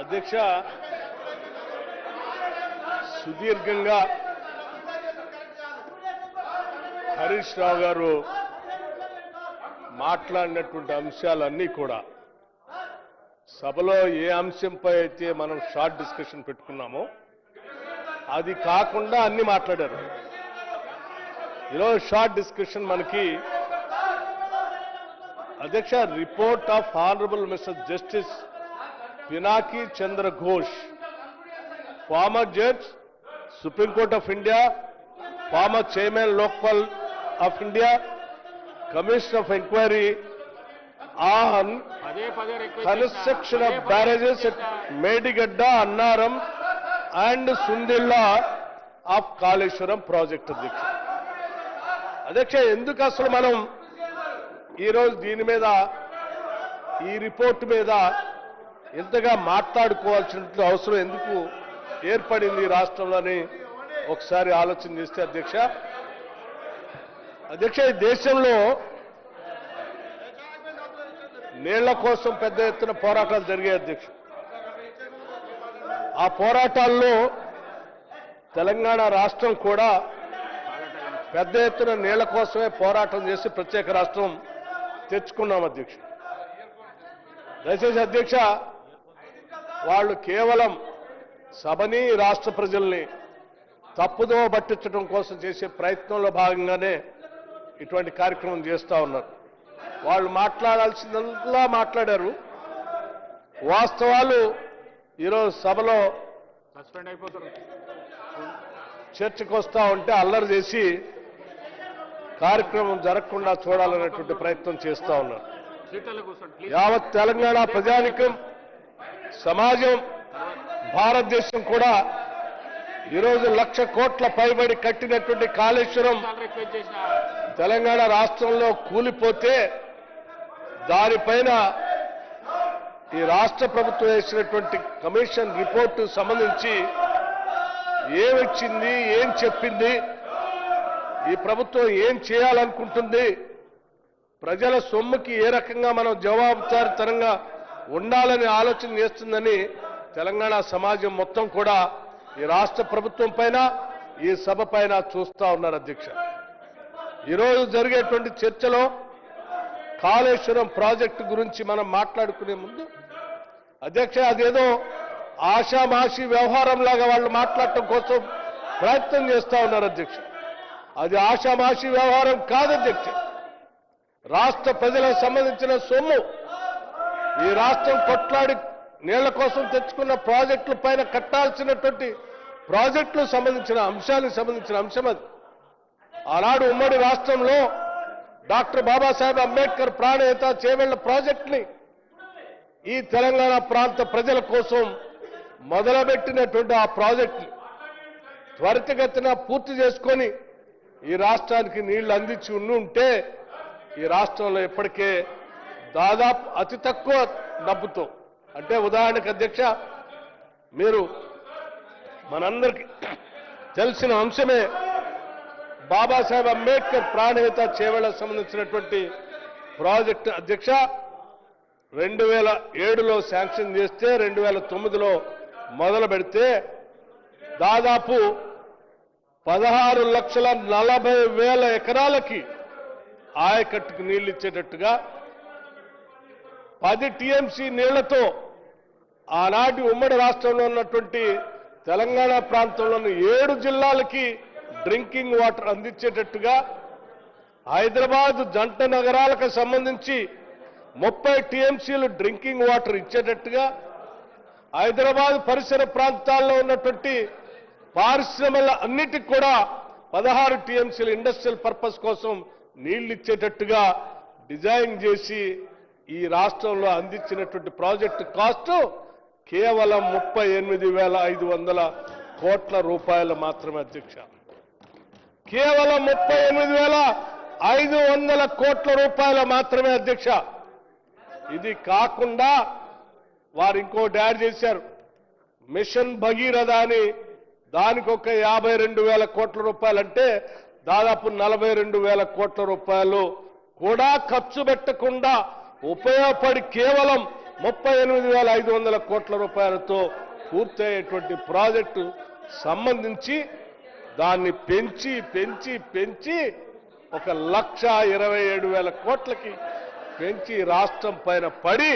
అధ్యక్ష సుదీర్ఘంగా హరీష్ రావు గారు మాట్లాడినటువంటి అంశాలన్నీ కూడా సభలో ఏ అంశంపై అయితే మనం షార్ట్ డిస్కషన్ పెట్టుకున్నామో అది కాకుండా అన్ని మాట్లాడారు. ఈరోజు షార్ట్ డిస్కషన్ మనకి అధ్యక్ష report of honourable mister justice Pinaki Chandra Ghose former judge supreme court of India former chairman Lokpal of India commission of enquiry on construction of barrages at Medigadda Annaram and Sundilla of Kaleshwaram project అధ్యక్ష అధ్యక్ష ఎందుకు అసలు మనం ఈరోజు దీని మీద ఈ report మీద ఇంతగా మాట్లాడుకోవాల్సిన అవసరం ఎందుకు ఏర్పడింది ఈ రాష్ట్రంలోని? ఒకసారి ఆలోచన చేస్తే అధ్యక్ష. అధ్యక్ష ఈ దేశంలో నీళ్ళ కోసం పెద్ద ఎత్తున పోరాటాలు జరిగాయి అధ్యక్ష. ఆ పోరాటాల్లో తెలంగాణ రాష్ట్రం కూడా పెద్ద ఎత్తున నీళ్ళ కోసమే పోరాటం చేసి ప్రత్యేక రాష్ట్రం తెచ్చుకున్నాం అధ్యక్ష. దయచేసి అధ్యక్ష వాళ్ళు కేవలం సభని రాష్ట్ర ప్రజల్ని తప్పుదో పట్టించడం కోసం చేసే ప్రయత్నంలో భాగంగానే ఇటువంటి కార్యక్రమం చేస్తా ఉన్నారు. వాళ్ళు మాట్లాడాల్సిందల్లా మాట్లాడారు. వాస్తవాలు ఈరోజు సభలో సస్పెండ్ అయిపోతారు. చర్చకు వస్తా ఉంటే అల్లరి చేసి కార్యక్రమం జరగకుండా చూడాలనేటువంటి ప్రయత్నం చేస్తా ఉన్నారు. యావత్ తెలంగాణ ప్రజానికం సమాజం భారతదేశం కూడా ఈరోజు లక్ష కోట్ల పైబడి కట్టినటువంటి కాళేశ్వరం తెలంగాణ రాష్ట్రంలో కూలిపోతే దానిపైన ఈ రాష్ట్ర ప్రభుత్వం వేసినటువంటి కమిషన్ రిపోర్టు సంబంధించి ఏమిచ్చింది ఏం చెప్పింది ఈ ప్రభుత్వం ఏం చేయాలనుకుంటుంది ప్రజల సొమ్ముకి ఏ రకంగా మనం జవాబుదారితనంగా ఉండాలని ఆలోచన చేస్తుందని తెలంగాణ సమాజం మొత్తం కూడా ఈ రాష్ట్ర ప్రభుత్వం పైన ఈ సభ పైన చూస్తా ఉన్నారు అధ్యక్ష. ఈరోజు జరిగేటువంటి చర్చలో కాళేశ్వరం ప్రాజెక్టు గురించి మనం మాట్లాడుకునే ముందు అధ్యక్ష అదేదో ఆషామాషి వ్యవహారం లాగా వాళ్ళు మాట్లాడటం కోసం ప్రయత్నం చేస్తా ఉన్నారు అధ్యక్ష. అది ఆషామాషి వ్యవహారం కాదు అధ్యక్ష. రాష్ట్ర ప్రజలకు సంబంధించిన సొమ్ము ఈ రాష్ట్రం కొట్లాడి నీళ్ళ కోసం తెచ్చుకున్న ప్రాజెక్టుల పైన కట్టాల్సినటువంటి ప్రాజెక్టులకు సంబంధించిన అంశాలకు సంబంధించిన అంశం అది. ఆనాడు ఉమ్మడి రాష్ట్రంలో డాక్టర్ బాబాసాహెబ్ అంబేద్కర్ ప్రాణేత చేవెళ్ళ ప్రాజెక్టుని ఈ తెలంగాణ ప్రాంత ప్రజల కోసం మొదలుపెట్టినటువంటి ఆ ప్రాజెక్టుని త్వరితగతిన పూర్తి చేసుకొని ఈ రాష్ట్రానికి నీళ్ళు అందించి ఉంటే ఈ రాష్ట్రంలో ఇప్పటికే దాదాపు అతి తక్కువ డబ్బుతో. అంటే ఉదాహరణకు అధ్యక్ష మీరు మనందరికీ తెలిసిన అంశమే బాబాసాహెబ్ అంబేద్కర్ ప్రాణహిత చేవలకు సంబంధించినటువంటి ప్రాజెక్టు. అధ్యక్ష రెండు వేల ఏడులో శాంక్షన్ చేస్తే రెండు వేల తొమ్మిదిలో మొదలు పెడితే దాదాపు పదహారు లక్షల నలభై వేల ఎకరాలకి ఆయకట్టుకు నీళ్ళు ఇచ్చేటట్టుగా పది టీఎంసీ నీళ్ళతో ఆనాటి ఉమ్మడి రాష్ట్రంలో ఉన్నటువంటి తెలంగాణ ప్రాంతంలోని ఏడు జిల్లాలకి డ్రింకింగ్ వాటర్ అందించేటట్టుగా హైదరాబాద్ జంట నగరాలకు సంబంధించి ముప్పై టీఎంసీలు డ్రింకింగ్ వాటర్ ఇచ్చేటట్టుగా హైదరాబాద్ పరిసర ప్రాంతాల్లో ఉన్నటువంటి పారిశ్రమల అన్నిటికి కూడా పదహారు టీఎంసీల ఇండస్ట్రియల్ పర్పస్ కోసం నీళ్ళు ఇచ్చేటట్టుగా డిజైన్ చేసి ఈ రాష్ట్రంలో అందించినటువంటి ప్రాజెక్టు కాస్ట్ కేవలం ముప్పై ఎనిమిది వేల ఐదు వందల కోట్ల రూపాయలు మాత్రమే అధ్యక్ష. కేవలం ముప్పై ఎనిమిది వేల ఐదు వందల కోట్ల రూపాయలు మాత్రమే అధ్యక్ష. ఇది కాకుండా వారు ఇంకో డాడ్ చేశారు. మిషన్ భగీరథ అని దానికి ఒక యాభై రెండు వేల కోట్ల రూపాయలు అంటే దాదాపు నలభై రెండు వేల కోట్ల రూపాయలు కూడా ఖర్చు పెట్టకుండా ఉపయోగపడి కేవలం ముప్పై ఎనిమిది వేల ఐదు వందల కోట్ల రూపాయలతో పూర్తయ్యేటువంటి ప్రాజెక్టు సంబంధించి దాన్ని పెంచి పెంచి పెంచి ఒక లక్ష ఇరవై ఏడు వేల కోట్లకి పెంచి రాష్ట్రం పైన పడి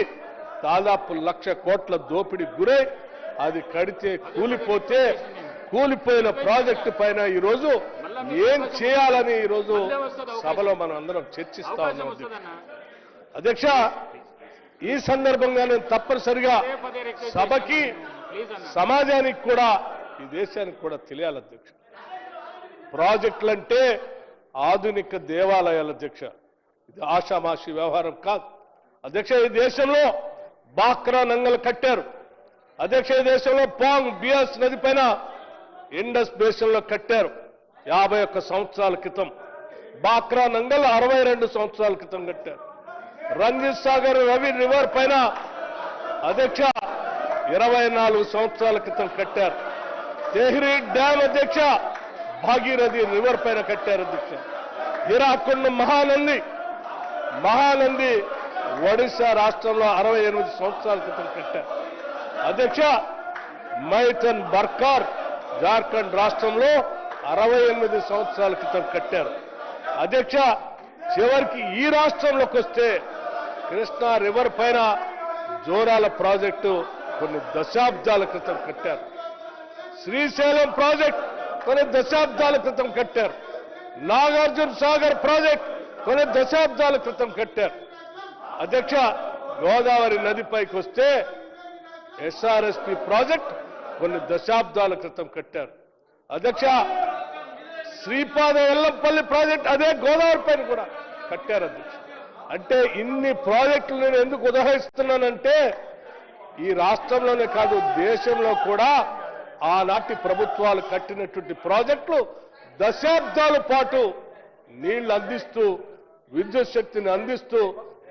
దాదాపు లక్ష కోట్ల దోపిడీ గురై అది కడితే కూలిపోతే కూలిపోయిన ప్రాజెక్టు పైన ఈరోజు ఏం చేయాలని ఈరోజు సభలో మనం అందరం చర్చిస్తా ఉన్నాం. అధ్యక్ష. ఈ సందర్భంగా నేను తప్పనిసరిగా సభకి సమాజానికి కూడా ఈ దేశానికి కూడా తెలియాలి అధ్యక్ష. ప్రాజెక్టులంటే ఆధునిక దేవాలయాల అధ్యక్ష. ఇది ఆషామాషి వ్యవహారం కాదు. అధ్యక్ష ఈ దేశంలో బాక్రా నంగలు కట్టారు. అధ్యక్ష ఈ దేశంలో పాంగ్ బియాస్ నది పైన ఇండస్ బేసిన్లో కట్టారు. యాభై ఒక్క సంవత్సరాల క్రితం. బాక్రా నంగల్ అరవై రెండు సంవత్సరాల క్రితం కట్టారు. రంజిత్ సాగర్ రవి రివర్ పైన అధ్యక్ష ఇరవై నాలుగు సంవత్సరాల క్రితం కట్టారు. తెహ్రీ డ్యామ్ అధ్యక్ష భాగీరథి రివర్ పైన కట్టారు అధ్యక్ష. హిరాకుండ మహానంది మహానంది ఒడిశా రాష్ట్రంలో అరవై ఎనిమిది సంవత్సరాల క్రితం కట్టారు. అధ్యక్ష మైథన్ బర్కార్ జార్ఖండ్ రాష్ట్రంలో అరవై ఎనిమిది సంవత్సరాల క్రితం కట్టారు. అధ్యక్ష చివరికి ఈ రాష్ట్రంలోకి వస్తే కృష్ణా రివర్ పైన జోరాల ప్రాజెక్టు కొన్ని దశాబ్దాల క్రితం కట్టారు. శ్రీశైలం ప్రాజెక్ట్ కొన్ని దశాబ్దాల క్రితం కట్టారు. నాగార్జున సాగర్ ప్రాజెక్ట్ కొన్ని దశాబ్దాల క్రితం కట్టారు. అధ్యక్ష గోదావరి నదిపైకి వస్తే ఎస్ఆర్ఎస్పి ప్రాజెక్ట్ కొన్ని దశాబ్దాల క్రితం కట్టారు. అధ్యక్ష శ్రీపాద ఎల్లంపల్లి ప్రాజెక్ట్ అదే గోదావరి పైన కూడా కట్టారు అధ్యక్ష. అంటే ఇన్ని ప్రాజెక్టులు నేను ఎందుకు ఉదహరిస్తున్నానంటే ఈ రాష్ట్రంలోనే కాదు దేశంలో కూడా ఆనాటి ప్రభుత్వాలు కట్టినటువంటి ప్రాజెక్టులు దశాబ్దాల పాటు నీళ్ళు అందిస్తూ విద్యుత్ శక్తిని అందిస్తూ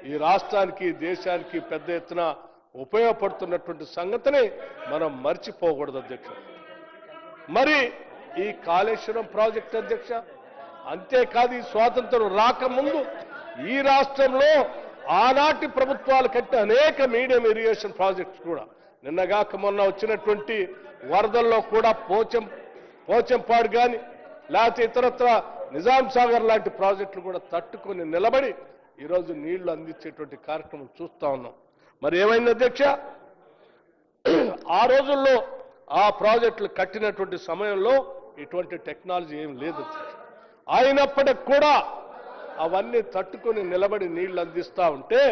ఈ రాష్ట్రానికి దేశానికి పెద్ద ఎత్తున ఉపయోగపడుతున్నటువంటి సంగతిని మనం మర్చిపోకూడదు అధ్యక్ష. మరి ఈ కాళేశ్వరం ప్రాజెక్ట్ అధ్యక్ష అంతేకాదు ఈ స్వాతంత్రం రాకముందు ఈ రాష్ట్రంలో ఆనాటి ప్రభుత్వాలు కట్టిన అనేక మీడియం ఇరిగేషన్ ప్రాజెక్ట్స్ కూడా. నిన్నగాక మొన్న వచ్చినటువంటి వరదల్లో కూడా పోచం పోచంపాడు కానీ లేకపోతే ఇతరత్ర నిజాం సాగర్ లాంటి ప్రాజెక్టులు కూడా తట్టుకొని నిలబడి ఈరోజు నీళ్ళు అందించేటువంటి కార్యక్రమం చూస్తా ఉన్నాం. మరి ఏమైంది అధ్యక్ష? ఆ రోజుల్లో ఆ ప్రాజెక్టులు కట్టినటువంటి సమయంలో ఇటువంటి టెక్నాలజీ ఏం లేదు అయినప్పటికి కూడా అవన్నీ తట్టుకొని నిలబడి నీళ్ళు అందిస్తా ఉంటే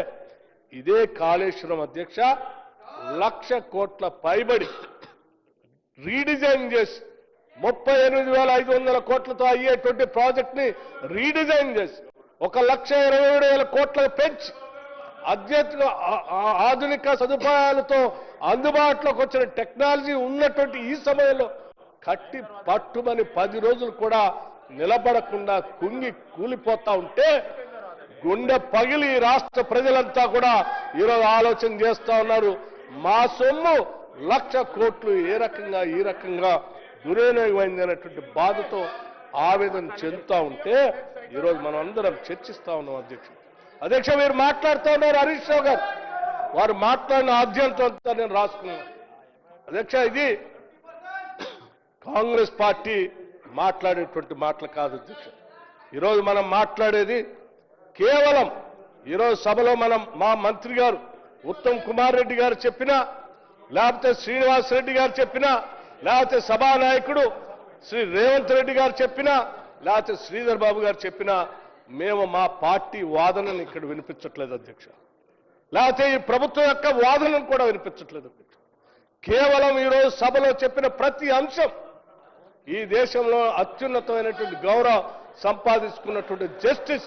ఇదే కాళేశ్వరం అధ్యక్ష లక్ష కోట్ల పైబడి రీడిజైన్ చేసి ముప్పై ఎనిమిది వేల ఐదు వందల కోట్లతో అయ్యేటువంటి ప్రాజెక్ట్ని రీడిజైన్ చేసి ఒక లక్ష ఇరవై ఏడు వేల కోట్లకు పెంచి అధ్యక్ష ఆధునిక సదుపాయాలతో అందుబాటులోకి వచ్చిన టెక్నాలజీ ఉన్నటువంటి ఈ సమయంలో కట్టి పట్టుమని పది రోజులు కూడా నిలబడకుండా కుంగి కూలిపోతా ఉంటే గుండె పగిలి రాష్ట్ర ప్రజలంతా కూడా ఈరోజు ఆలోచన చేస్తా ఉన్నారు. మా సొమ్ము లక్ష కోట్లు ఏ రకంగా ఈ రకంగా దుర్వినియోగమైంది అనేటువంటి బాధతో ఆవేదన చెందుతా ఉంటే ఈరోజు మనం అందరం చర్చిస్తా ఉన్నాం అధ్యక్షుడు. అధ్యక్ష మీరు మాట్లాడుతూ ఉన్నారు హరీష్ రావు గారు. వారు మాట్లాడిన ఆద్యంతం అంతా నేను రాసుకున్నాను. అధ్యక్ష ఇది కాంగ్రెస్ పార్టీ మాట్లాడేటువంటి మాటలు కాదు అధ్యక్ష ఈరోజు మనం మాట్లాడేది కేవలం ఈరోజు సభలో మనం మా మంత్రి గారు ఉత్తమ్ కుమార్ రెడ్డి గారు చెప్పినా లేకపోతే శ్రీనివాస్ రెడ్డి గారు చెప్పినా లేకపోతే సభానాయకుడు శ్రీ రేవంత్ రెడ్డి గారు చెప్పినా లేకపోతే శ్రీధర్ బాబు గారు చెప్పినా మేము మా పార్టీ వాదనని ఇక్కడ వినిపించట్లేదు అధ్యక్ష. లేకపోతే ఈ ప్రభుత్వం యొక్క వాదనను కూడా వినిపించట్లేదు అధ్యక్ష. కేవలం ఈరోజు సభలో చెప్పిన ప్రతి అంశం ఈ దేశంలో అత్యున్నతమైనటువంటి గౌరవం సంపాదించుకున్నటువంటి జస్టిస్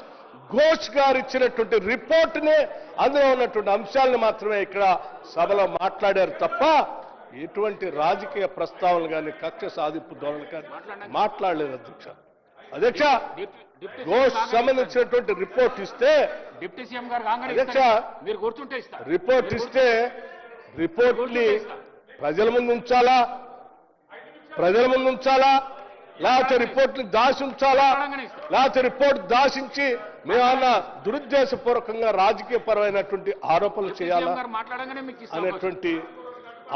ఘోష్ గారు ఇచ్చినటువంటి రిపోర్ట్నే అందులో ఉన్నటువంటి అంశాలను మాత్రమే ఇక్కడ సభలో మాట్లాడారు తప్ప ఎటువంటి రాజకీయ ప్రస్తావనలు కానీ కక్ష సాధింపు ధోరణి కానీ మాట్లాడలేదు అధ్యక్ష. అధ్యక్ష ఘోష్ సంబంధించినటువంటి రిపోర్ట్ ఇస్తే డిప్యూటీ సీఎం గారు అధ్యక్ష. మీరు గుర్తుంటే రిపోర్ట్ ఇస్తే రిపోర్ట్ని ప్రజల ముందు ఉంచాలా? ప్రజల ముందు ఉంచాలా? లేకపోతే రిపోర్ట్ని దాచి ఉంచాలా? లేకపోతే రిపోర్ట్ దాచించి మేమన్నా దురుద్దేశపూర్వకంగా రాజకీయపరమైనటువంటి ఆరోపణలు చేయాలా? అనేటువంటి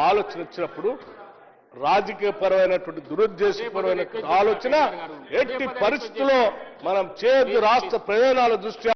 ఆలోచన వచ్చినప్పుడు రాజకీయపరమైనటువంటి దురుద్దేశపరమైనటువంటి ఆలోచన ఎట్టి పరిస్థితుల్లో మనం చేయొద్దు రాష్ట్ర ప్రయోజనాల దృష్ట్యా